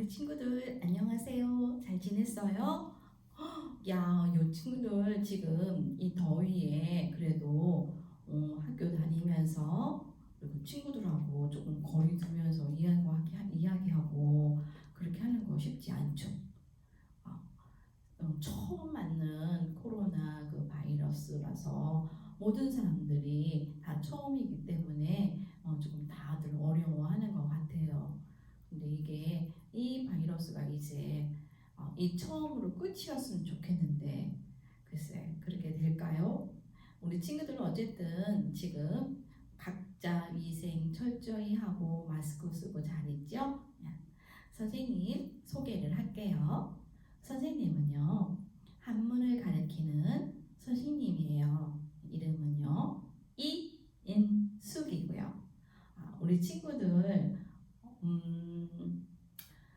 우리 친구들 안녕하세요. 잘 지냈어요? 헉, 야, 요 친구들 지금 이 더위에 그래도 어, 학교 다니면서 그리고 친구들하고 조금 거리 두면서 이야기하기, 이야기하고 그렇게 하는 거 쉽지 않죠. 어, 어, 처음 맞는 코로나 그 바이러스라서 모든 사람들이 다 처음이기 때문에 어, 조금 다들 어려워하는 것 같아요. 근데 이게 이 바이러스가 이제 어, 이 처음으로 끝이었으면 좋겠는데 글쎄 그렇게 될까요? 우리 친구들은 어쨌든 지금 각자 위생 철저히 하고 마스크 쓰고 잘 있죠? 야, 선생님 소개를 할게요. 선생님은요 한문을 가르치는 선생님이에요. 이름은요 이인숙이고요. 아, 우리 친구들 음,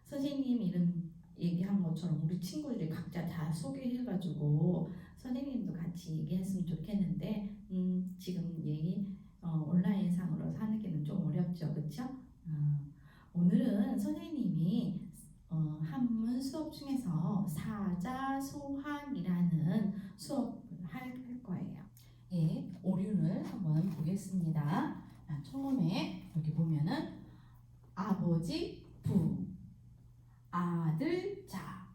선생님 이름 얘기한 것처럼 우리 친구들이 각자 다 소개해가지고 선생님도 같이 얘기했으면 좋겠는데 음, 지금 얘기 어, 온라인상으로 사는 게는 좀 어렵죠, 그렇죠? 오늘은 선생님이 어, 한문 수업 중에서 사자소학이라는 수업을 할 거예요. 예, 오류를 한번 보겠습니다. 아, 처음에 여기 보면은 아버지 부 아들 자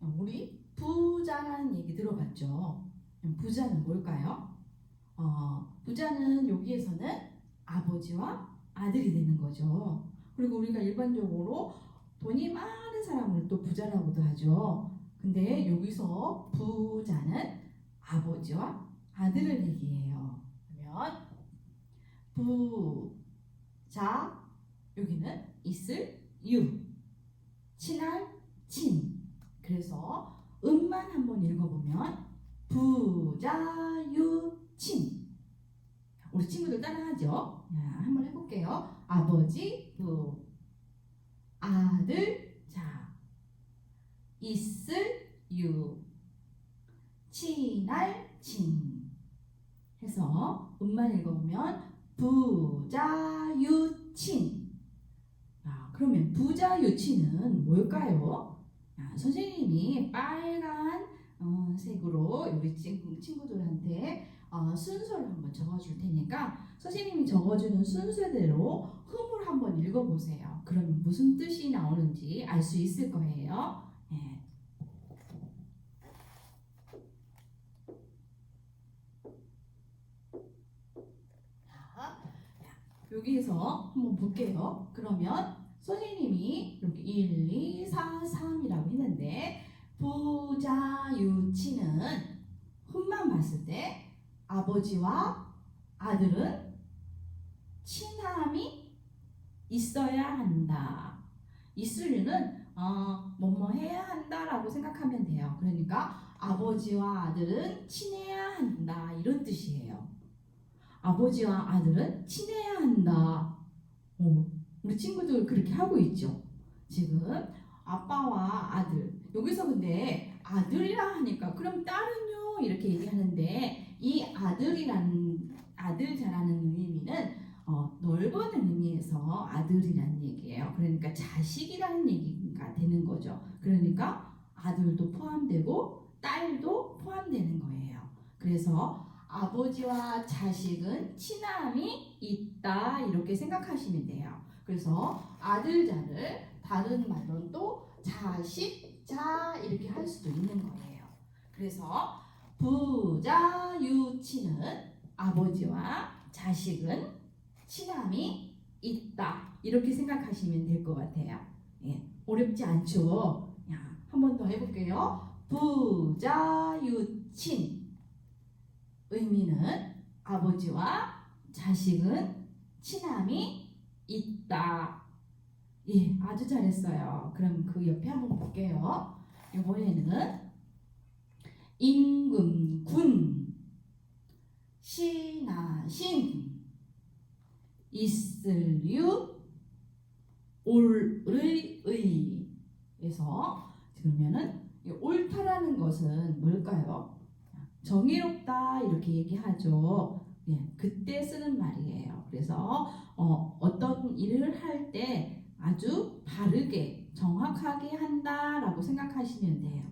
우리 부자라는 얘기 들어봤죠? 부자는 뭘까요? 어, 부자는 여기에서는 아버지와 아들이 되는 거죠. 그리고 우리가 일반적으로 돈이 많은 사람을 또 부자라고도 하죠. 근데 여기서 부자는 아버지와 아들을 얘기해요. 그러면 부자 여기는 있을 유 친할 친 그래서 음만 한번 읽어보면 부자유친 우리 친구들 따라하죠? 자, 한번 해볼게요. 아버지 부 아들 자 있을 유 친할 친. 해서 음만 읽어보면 부자유친. 아, 그러면 부자유치는 뭘까요? 아, 선생님이 빨간 어, 색으로 우리 친- 친구들한테 어, 순서를 한번 적어줄 테니까 선생님이 적어주는 순서대로 흠을 한번 읽어보세요. 그러면 무슨 뜻이 나오는지 알 수 있을 거예요. 예. 자, 여기에서 한번 볼게요. 그러면 선생님이 이렇게 1, 2, 4, 3이라고 했는데 부자유치는 흠만 봤을 때 아버지와 아들은 친함이 있어야 한다. 있으려는 어, 뭐뭐 해야 한다라고 생각하면 돼요. 그러니까 아버지와 아들은 친해야 한다 이런 뜻이에요. 아버지와 아들은 친해야 한다. 어, 우리 친구들 그렇게 하고 있죠. 지금 아빠와 아들 여기서 근데 아들이라 하니까 그럼 딸은요 이렇게 얘기하는데 이 아들이라는 아들 자라는 의미는 어, 넓은 의미에서 아들이라는 얘기예요. 그러니까 자식이라는 얘기가 되는 거죠. 그러니까 아들도 포함되고 딸도 포함되는 거예요. 그래서 아버지와 자식은 친함이 있다 이렇게 생각하시면 돼요. 그래서 아들자를 다른 말로는 또 자식자 이렇게 할 수도 있는 거예요. 그래서 부자 유치는 아버지와 자식은 친함이 있다 이렇게 생각하시면 될 것 같아요. 예, 어렵지 않죠? 야, 한번 더 해볼게요. 부자 유친 의미는 아버지와 자식은 친함이 있다. 예, 아주 잘했어요. 그럼 그 옆에 한번 볼게요. 이번에는 임금 군, 신하 신, 있을 유, 올의, 의 에서 그러면은 이 옳다라는 것은 뭘까요? 정의롭다 이렇게 얘기하죠. 예, 그때 쓰는 말이에요. 그래서 어, 어떤 일을 할 때 아주 바르게 정확하게 한다라고 생각하시면 돼요.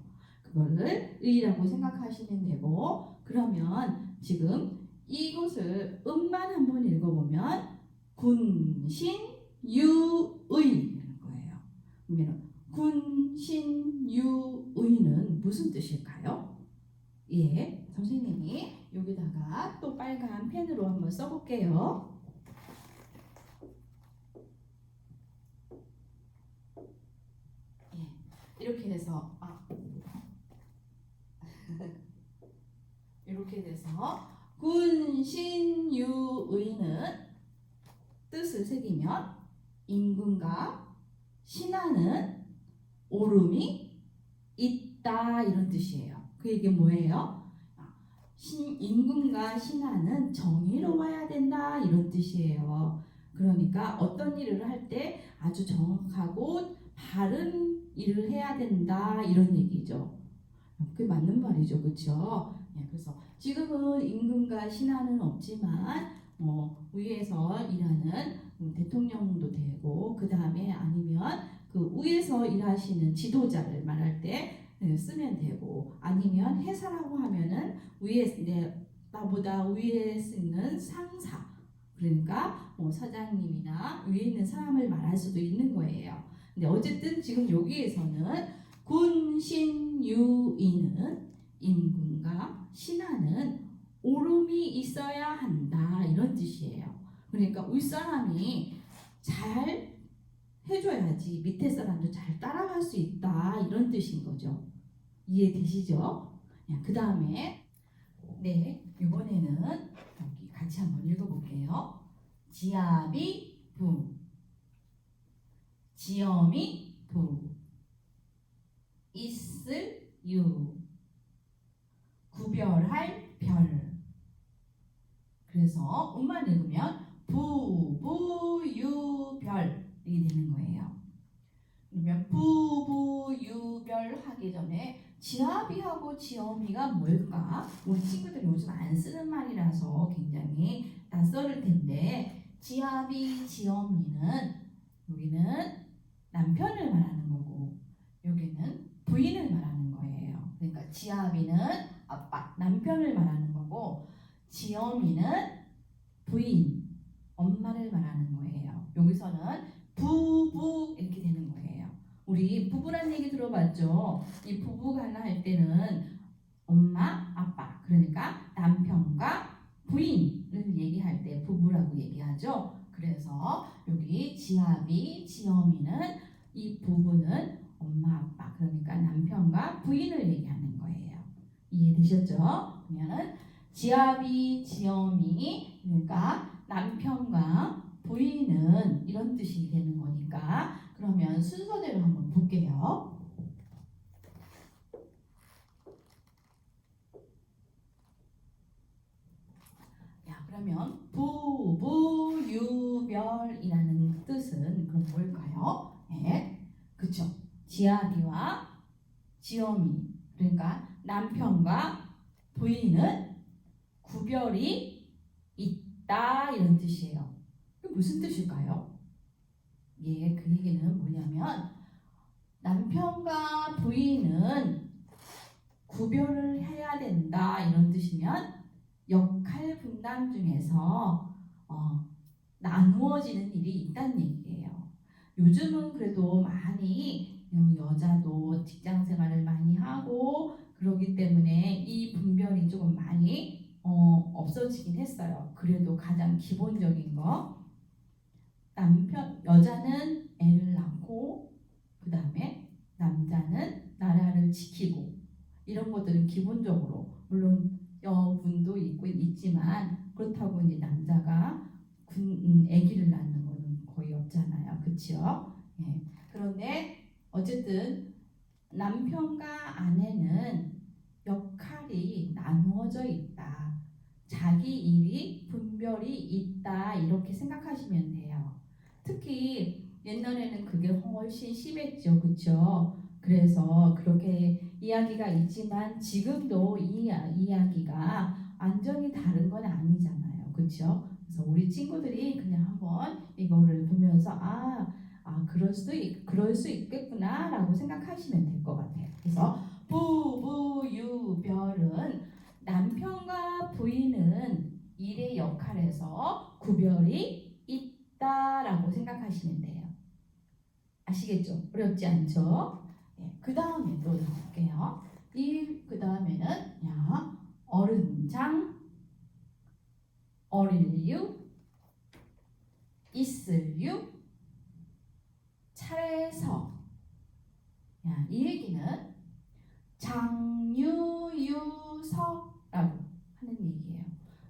그거를 의라고 생각하시면 되고 그러면 지금 이것을 음만 한번 읽어보면 군신 유의라는 거예요. 그러면 군신 유의는 무슨 뜻일까요? 예, 선생님이 여기다가 또 빨간 펜으로 한번 써볼게요. 예, 이렇게 돼서 아, 이렇게 돼서 군신유의는 뜻을 새기면 임금과 신하는 오름이 있다 이런 뜻이에요. 그 얘기 뭐예요? 아, 신, 임금과 신하는 정의로워야 된다 이런 뜻이에요. 그러니까 어떤 일을 할 때 아주 정확하고 바른 일을 해야 된다 이런 얘기죠. 그게 맞는 말이죠, 그렇죠? 예, 그래서 지금은 임금과 신하는 없지만 뭐 위에서 일하는 음, 대통령도 되고 그 다음에 아니면 그 위에서 일하시는 지도자를 말할 때 예, 쓰면 되고 아니면 회사라고 하면은 위에 내 나보다 위에 있는 상사 그러니까 뭐 사장님이나 위에 있는 사람을 말할 수도 있는 거예요. 근데 어쨌든 지금 여기에서는 군신유인은 임금 과 신하는 오름이 있어야 한다 이런 뜻이에요. 그러니까 윗 사람이 잘 해줘야지 밑에 사람도 잘 따라갈 수 있다 이런 뜻인 거죠. 이해되시죠? 그 다음에 네 이번에는 여기 같이 한번 읽어볼게요. 지압이 부 지엄이 부 있을 유 구별할 별 그래서 음만 읽으면 부부유별 이게 되는 거예요. 그러면 부부유별 하기 전에 지아비하고 지어미가 뭘까? 우리 친구들 요즘 안 쓰는 말이라서 굉장히 낯설을 텐데 지아비, 지어미는 여기는 남편을 말하는 거고 여기는 부인을 말하는 거예요. 그러니까 지아비는 아빠, 남편을 말하는 거고 지어미는 부인, 엄마를 말하는 거예요. 여기서는 부부 이렇게 되는 거예요. 우리 부부란 얘기 들어봤죠? 이 부부간라 할 때는 엄마, 아빠, 그러니까 남편과 부인을 얘기할 때 부부라고 얘기하죠. 그래서 여기 지아비, 지어미는 이 부부는 엄마, 아빠, 그러니까 남편과 부인을 얘기하는 거예요. 이해되셨죠? 그러면은 지아비, 지엄이 그러니까 남편과 부인은 이런 뜻이 되는 거니까 그러면 순서대로 한번 볼게요. 야, 그러면 부부유별이라는 뜻은 그럼 뭘까요? 예, 그쵸. 지아비와 지엄이 그러니까 남편과 부인은 구별이 있다 이런 뜻이에요. 무슨 뜻일까요? 예, 그 얘기는 뭐냐면 남편과 부인은 구별을 해야 된다 이런 뜻이면 역할 분담 중에서 어, 나누어지는 일이 있다는 얘기예요. 요즘은 그래도 많이 어, 여자도 직장 생활을 많이 하고 그러기 때문에 이 분별이 조금 많이 어, 없어지긴 했어요. 그래도 가장 기본적인 거 남편 여자는 애를 낳고 그 다음에 남자는 나라를 지키고 이런 것들은 기본적으로 물론 여군도 있고 있지만 그렇다고 이제 남자가 군 음, 아기를 낳는 거는 거의 없잖아요, 그렇죠? 예. 그런데 어쨌든 남편과 아내는 역할이 나누어져 있다. 자기 일이 분별이 있다. 이렇게 생각하시면 돼요. 특히 옛날에는 그게 훨씬 심했죠. 그쵸? 그래서 그렇게 이야기가 있지만 지금도 이 이야- 이야기가 완전히 다른 건 아니잖아요. 그쵸? 그래서 우리 친구들이 그냥 한번 이거를 보면서 아, 아 그럴 수도 있, 그럴 수 있겠구나라고 생각하시면 될 것 같아요. 그래서 부부유별은 남편과 부인은 일의 역할에서 구별이 있다라고 생각하시면 돼요. 아시겠죠? 어렵지 않죠? 예, 그 다음에 또 볼게요. 이 그 다음에는 야 어른장, 어릴유, 있을유, 차례서. 야, 이 얘기는 장유유서라고 하는 얘기예요.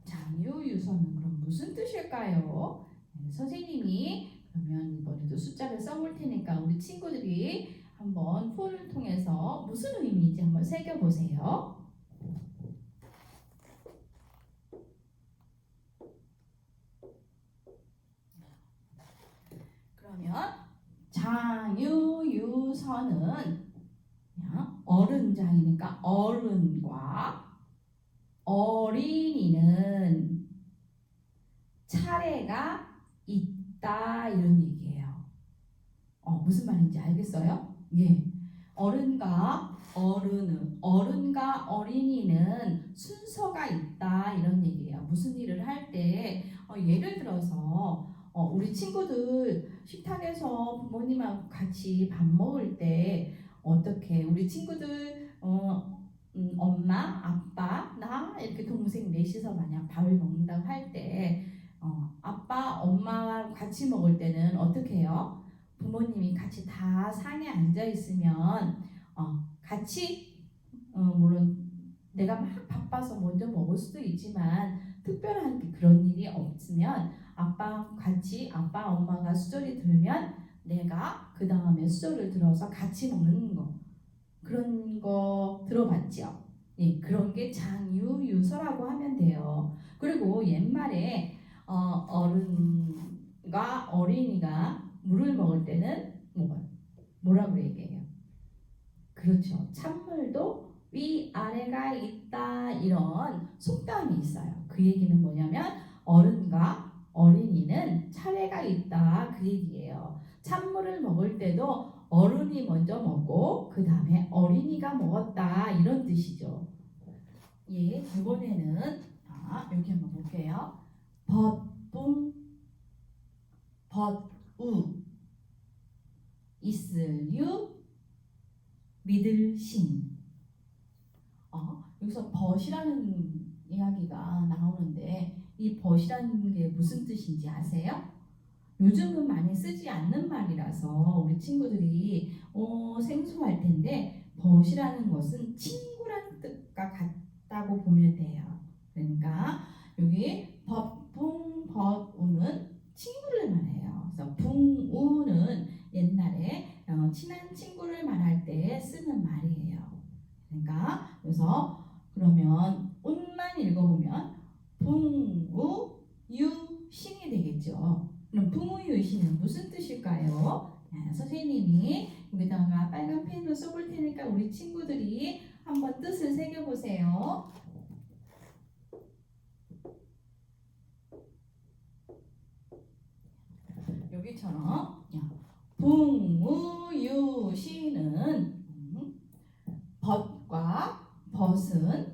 장유유서는 그럼 무슨 뜻일까요? 네, 선생님이 그러면 이번에도 숫자를 써볼 테니까 우리 친구들이 한번 통해서 무슨 의미인지 한번 새겨보세요. 그러면 그냥 어른장이니까 어른과 어린이는 차례가 있다 이런 얘기예요. 어, 무슨 말인지 알겠어요? 예. 어른과 어른은 어른과 어린이는 순서가 있다 이런 얘기예요. 무슨 일을 할때 어, 예를 들어서 어, 우리 친구들 식탁에서 부모님하고 같이 밥 먹을 때 어떻게 우리 친구들 어, 음, 엄마, 아빠, 나 이렇게 동생 넷이서 만약 밥을 먹는다고 할때 어, 아빠, 엄마와 같이 먹을 때는 어떻게 해요? 부모님이 같이 다 상에 앉아 있으면 어, 같이 어, 물론 내가 막 바빠서 먼저 먹을 수도 있지만 특별한 그런 일이 없으면 아빠 같이 아빠 엄마가 수저리 들면 내가 그 다음에 수저를 들어서 같이 먹는 거 그런 거 들어봤죠? 예, 그런 게 장유유서라고 하면 돼요. 그리고 옛말에 어, 어른과 어린이가 물을 먹을 때는 뭐, 뭐라고 얘기해요? 그렇죠. 찬물도 위 아래가 있다 이런 속담이 있어요. 그 얘기는 뭐냐면 어른과 어린이는 차례가 있다 그 얘기예요. 찬물을 먹을 때도 어른이 먼저 먹고 그 다음에 어린이가 먹었다 이런 뜻이죠. 예, 이번에는 자, 여기 한번 볼게요. 벗붕, 벗 우, 있을 유, 믿을 신. 어, 여기서 벗이라는 이야기가 나오는데 이 벗이라는 게 무슨 뜻인지 아세요? 요즘은 많이 쓰지 않는 말이라서 우리 친구들이 어, 생소할 텐데 벗이라는 것은 친구라는 뜻과 같다고 보면 돼요. 그러니까 여기 벗붕 벗우는 친구를 말해요. 그래서 붕우는 옛날에 어, 친한 친구를 말할 때 쓰는 말이에요. 그래서 그러면 운만 읽어보면 붕우 유신이 되겠죠. 그럼 붕우유신은 무슨 뜻일까요? 자, 선생님이 여기다가 빨간 펜으로 써볼 테니까 우리 친구들이 한번 뜻을 새겨보세요. 여기처럼 붕우유신은 음, 벗과 벗은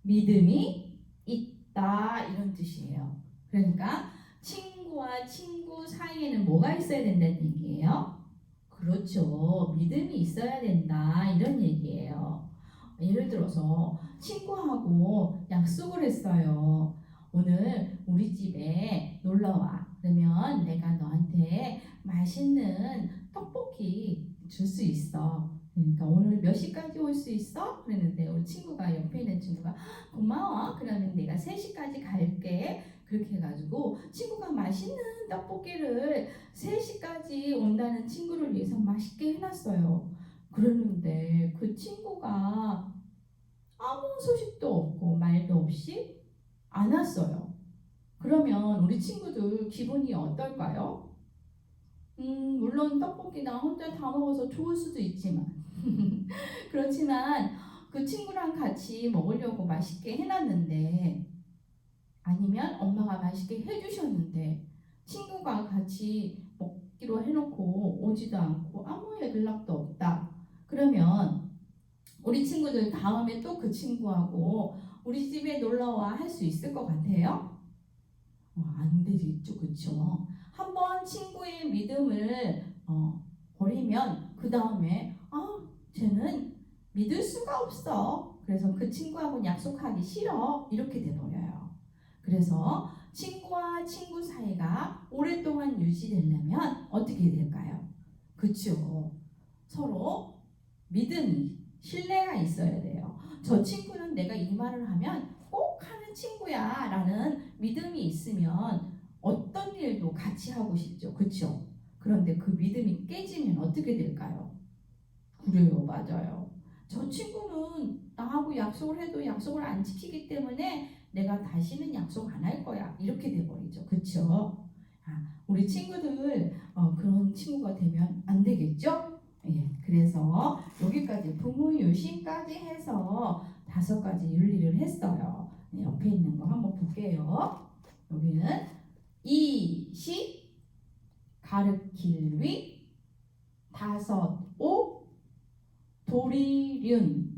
믿음이 있다 이런 뜻이에요. 그러니까 친구와 친구 사이에는 뭐가 있어야 된다는 얘기예요? 그렇죠. 믿음이 있어야 된다 이런 얘기예요. 예를 들어서 친구하고 약속을 했어요. 오늘 우리 집에 놀러 와. 그러면 내가 너한테 맛있는 떡볶이 줄 수 있어. 그러니까 오늘 몇 시까지 올 수 있어? 그랬는데 우리 친구가 옆에 있는 친구가 고마워. 그러면 내가 3시까지 갈게. 그렇게 해가지고 친구가 맛있는 떡볶이를 3시까지 온다는 친구를 위해서 맛있게 해놨어요. 그랬는데 그 친구가 아무 소식도 없고 말도 없이 안 왔어요. 그러면 우리 친구들 기분이 어떨까요? 음, 물론 떡볶이 나 혼자 다 먹어서 좋을 수도 있지만 그렇지만 그 친구랑 같이 먹으려고 맛있게 해놨는데 아니면 엄마가 맛있게 해주셨는데 친구가 같이 찾기로 해놓고 오지도 않고 아무 연락도 없다. 그러면 우리 친구들 다음에 또 그 친구하고 우리 집에 놀러와 할 수 있을 것 같아요? 어, 안 되겠죠, 그쵸? 한번 친구의 믿음을 어, 버리면 그 다음에 아, 쟤는 믿을 수가 없어. 그래서 그 친구하고 약속하기 싫어. 이렇게 돼버려요. 그래서 친구와 친구 사이가 오랫동안 유지되려면 어떻게 될까요? 그쵸? 서로 믿음이, 신뢰가 있어야 돼요. 저 친구는 내가 이 말을 하면 꼭 하는 친구야 라는 믿음이 있으면 어떤 일도 같이 하고 싶죠. 그쵸? 그런데 그 믿음이 깨지면 어떻게 될까요? 그래요, 맞아요. 저 친구는 나하고 약속을 해도 약속을 안 지키기 때문에 내가 다시는 약속 안 할 거야. 이렇게 돼버리죠. 그쵸? 아, 우리 친구들 어, 그런 친구가 되면 안 되겠죠? 예, 그래서 여기까지 부모 유심까지 해서 다섯 가지 윤리를 했어요. 네, 옆에 있는 거 한번 볼게요. 여기는 이시 가르칠 위 다섯 오 도리륜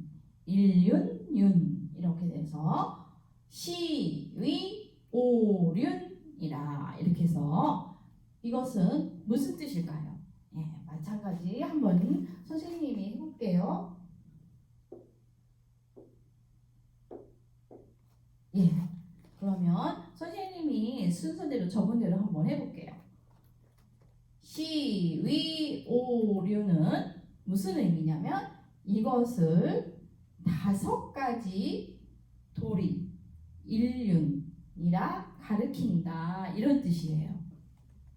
일륜윤 이렇게 돼서 시위 오륜이라 이렇게 해서 이것은 무슨 뜻일까요? 예, 마찬가지 한번 선생님이 해볼게요. 예, 그러면 선생님이 순서대로 적은 대로 한번 해볼게요. 시위 오륜은 무슨 의미냐면 이것을 다섯 가지 도리, 일륜이라 가르친다 이런 뜻이에요.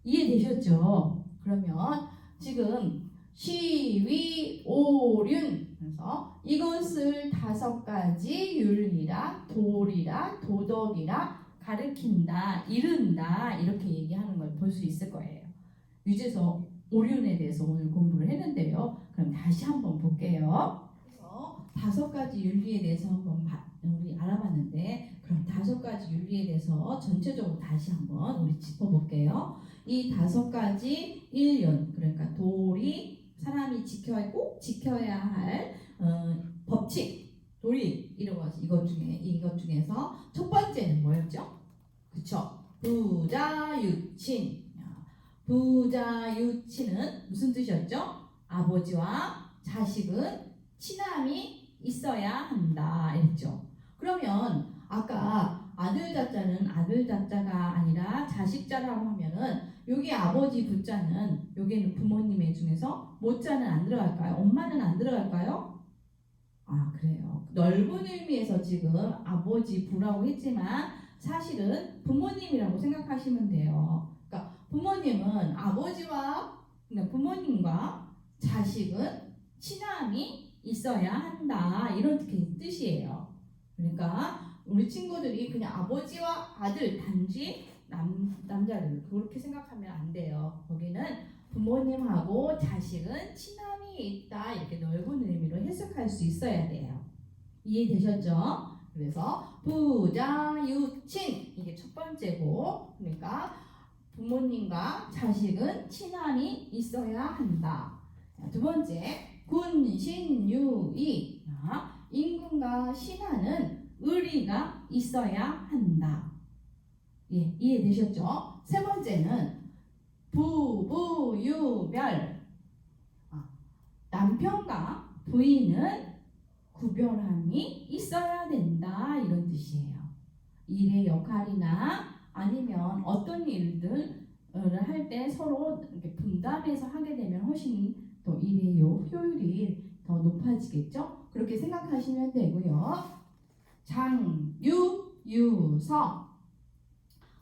이해되셨죠? 그러면 지금 시위 오륜 그래서 이것을 다섯 가지 윤리라 도리라 도덕이라 가르친다 이른다 이렇게 얘기하는 걸 볼 수 있을 거예요. 유재서 오륜에 대해서 오늘 공부를 했는데요. 그럼 다시 한번 볼게요. 다섯 가지 윤리에 대해서 한번 봐- 우리 알아봤는데 그럼 다섯 가지 윤리에 대해서 전체적으로 다시 한번 우리 짚어볼게요. 이 다섯 가지 일륜 그러니까 도리 사람이 지켜야 꼭 지켜야 할 어, 법칙 도리 이런 것 이것 중에 이것 중에서 첫 번째는 뭐였죠? 그쵸? 부자유친 부자유친은 무슨 뜻이었죠? 아버지와 자식은 친함이 있어야 한다 이랬죠. 그러면 아까 아들 자자는 아들 자자가 아니라 자식 자라고 하면은 여기 아버지 부자는 여기는 부모님의 중에서 모자는 안 들어갈까요? 엄마는 안 들어갈까요? 아 그래요. 넓은 의미에서 지금 아버지 부라고 했지만 사실은 부모님이라고 생각하시면 돼요. 부모님은 아버지와 그러니까 부모님과 자식은 친함이 있어야 한다 이런 뜻이에요. 그러니까 우리 친구들이 그냥 아버지와 아들 단지 남 남자들 그렇게 생각하면 안 돼요. 거기는 부모님하고 자식은 친함이 있다 이렇게 넓은 의미로 해석할 수 있어야 돼요. 이해되셨죠? 그래서 부자 유친 이게 첫 번째고 그러니까 부모님과 자식은 친함이 있어야 한다. 자, 두 번째 군신유의 자, 임금과 신하는 의리가 있어야 한다. 예, 이해되셨죠? 세 번째는 부부유별 아, 남편과 부인은 구별함이 있어야 된다 이런 뜻이에요. 일의 역할이나 아니면 어떤 일들을 할 때 서로 이렇게 분담해서 하게 되면 훨씬 더 일의 요 효율이 더 높아지겠죠? 그렇게 생각하시면 되고요. 장유 유서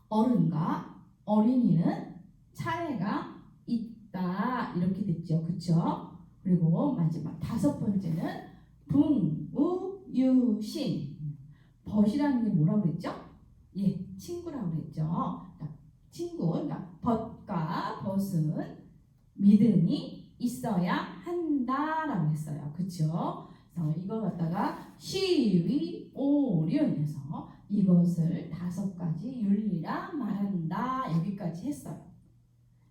어른과 어린이는 차례가 있다 이렇게 됐죠, 그렇죠? 그리고 마지막 다섯 번째는 붕우유신 벗이라는 게 뭐라고 그랬죠? 예, 친구라고 그랬죠. 친구, 그러니까 벗과 벗은 믿음이 있어야 한다라고 했어요. 그렇죠? 그래서 이거 갖다가 시위 오륜해서 이것을 다섯 가지 윤리라 말한다 여기까지 했어요.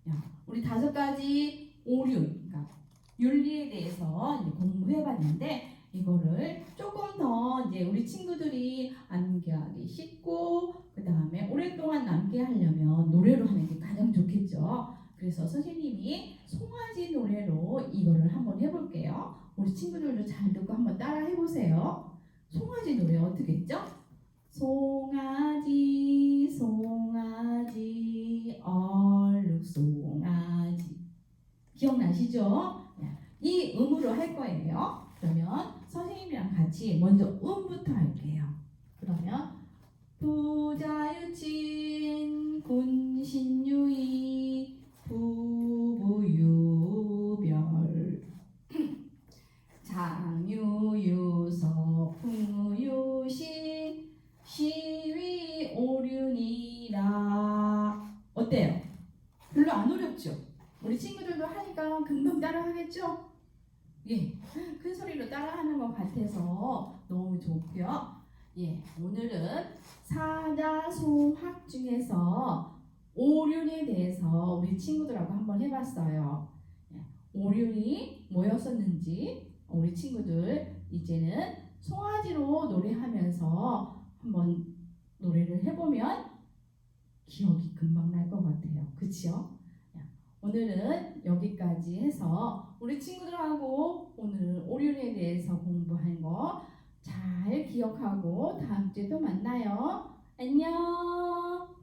야, 우리 다섯 가지 오류, 그러니까 윤리에 대해서 공부해봤는데 이거를 조금 더 이제 우리 친구들이 암기하기 쉽고 그 다음에 오랫동안 남게 하려면 노래로 하는 게 가장 좋겠죠. 그래서 선생님이 송아지 노래로 이거를 한번 해볼게요. 우리 친구들도 잘 듣고 한번 따라 해보세요. 송아지 노래 어떻게 했죠? 송아지 송아지 얼룩 송아지 기억나시죠? 이 음으로 할 거예요. 그러면 선생님이랑 같이 먼저 음부터 할게요. 그러면 부자유친 군신유이 부부유별 장유유서 풍유신 시위 오륜이라 어때요? 별로 안 어렵죠? 우리 친구들도 하니까 금방 따라하겠죠? 예, 큰 소리로 따라하는 것 같아서 너무 좋고요. 예, 오늘은 사자소학 중에서 오륜에 대해서 우리 친구들하고 한번 해봤어요. 예, 오륜이 뭐였었는지 우리 친구들 이제는 송아지로 노래하면서 한번 노래를 해보면 기억이 금방 날 것 같아요. 그치요? 오늘은 여기까지 해서 우리 친구들하고 오늘 오륜에 대해서 공부한 거 잘 기억하고 다음 주에 또 만나요. 안녕!